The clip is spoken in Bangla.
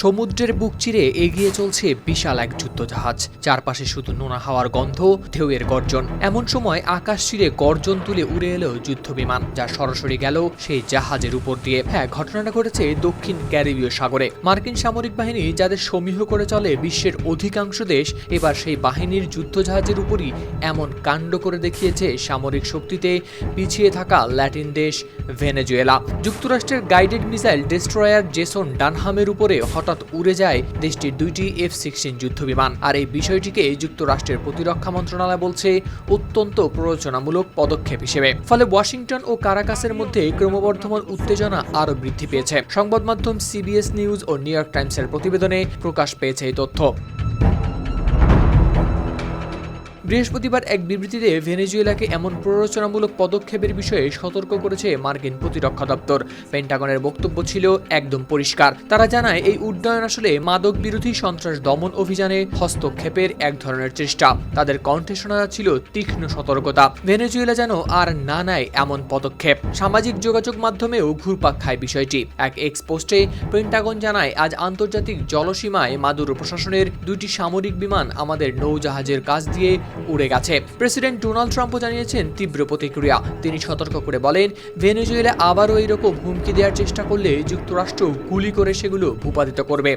সমুদ্রের বুক চিরে এগিয়ে চলছে বিশাল এক যুদ্ধজাহাজ। চারপাশে শুধু নোনা হাওয়ার গন্ধ, ঢেউয়ের গর্জন। এমন সময় আকাশ চিরে গর্জন তুলে উড়ে এলো যুদ্ধবিমান, যা সরাসরি গেল সেই জাহাজের উপর দিয়ে। হ্যাঁ ঘটনাটা ঘটেছে দক্ষিণ ক্যারিবীয় সাগরে। মার্কিন সামরিক বাহিনী, যাদের সমীহ করে চলে বিশ্বের অধিকাংশ দেশ, এবার সেই বাহিনীর যুদ্ধজাহাজের উপরই এমন কাণ্ড করে দেখিয়েছে সামরিক শক্তিতে পিছিয়ে থাকা ল্যাটিন দেশ ভেনেজুয়েলা। যুক্তরাষ্ট্রের গাইডেড মিসাইল ডেস্ট্রয়ার জেসন ডানহামের উপরে হঠাৎ উড়ে যায় দেশটির দুইটি এফ সিক্সটিন যুদ্ধ বিমান আর এই বিষয়টিকে যুক্তরাষ্ট্রের প্রতিরক্ষা মন্ত্রণালয় বলছে, অত্যন্ত প্ররোচনামূলক পদক্ষেপ হিসেবে। ফলে ওয়াশিংটন ও কারাকাসের মধ্যে ক্রমবর্ধমান উত্তেজনা আরও বৃদ্ধি পেয়েছে। সংবাদ মাধ্যম সিবিএস নিউজ ও নিউ ইয়র্ক টাইমসের প্রতিবেদনে প্রকাশ পেয়েছে এই তথ্য। বৃহস্পতিবার এক বিবৃতিতে ভেনেজুয়েলাকে এমন প্ররোচনামূলক পদক্ষেপের বিষয়ে সতর্ক করেছে মার্কিন প্রতিরক্ষা দপ্তর। পেন্টাগনের বক্তব্য ছিল একদম পরিষ্কার। তারা জানায়, এই উড্ডয়ন আসলে মাদক বিরোধী সন্ত্রাস দমন অভিযানে হস্তক্ষেপের এক ধরনের চেষ্টা। তাদের কণ্ঠে শোনা যাচ্ছিল তীক্ষ্ণ সতর্কতা। ভেনেজুয়েলা যেন আর না নেয় এমন পদক্ষেপ। সামাজিক যোগাযোগ মাধ্যমেও ঘুরপাক খায় বিষয়টি। এক এক্স পোস্টে পেন্টাগন জানায়, আজ আন্তর্জাতিক জলসীমায় মাদুরো প্রশাসনের দুটি সামরিক বিমান আমাদের নৌজাহাজের কাছ দিয়ে উড়ে গেছে। প্রেসিডেন্ট ডোনাল্ড ট্রাম্পও জানিয়েছেন তীব্র প্রতিক্রিয়া। তিনি সতর্ক করে বলেন, ভেনেজুয়েলা আবারও এইরকম হুমকি দেওয়ার চেষ্টা করলে যুক্তরাষ্ট্র গুলি করে সেগুলো ভূপাতিত করবে।